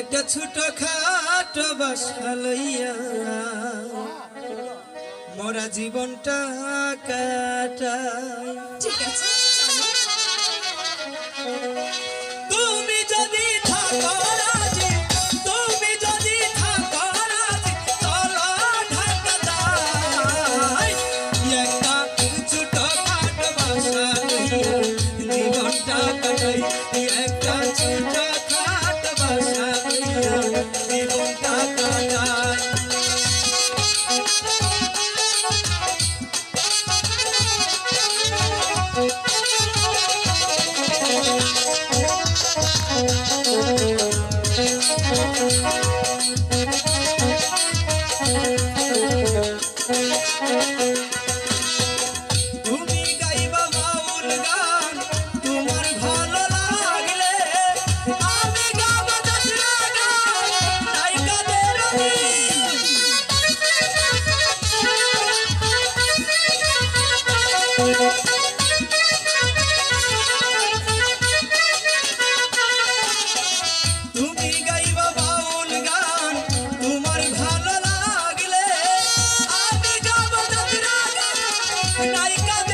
একটা ছোট খাট বাসা লইয়া জীবনটা কাটা ঠিক আছে। Naika de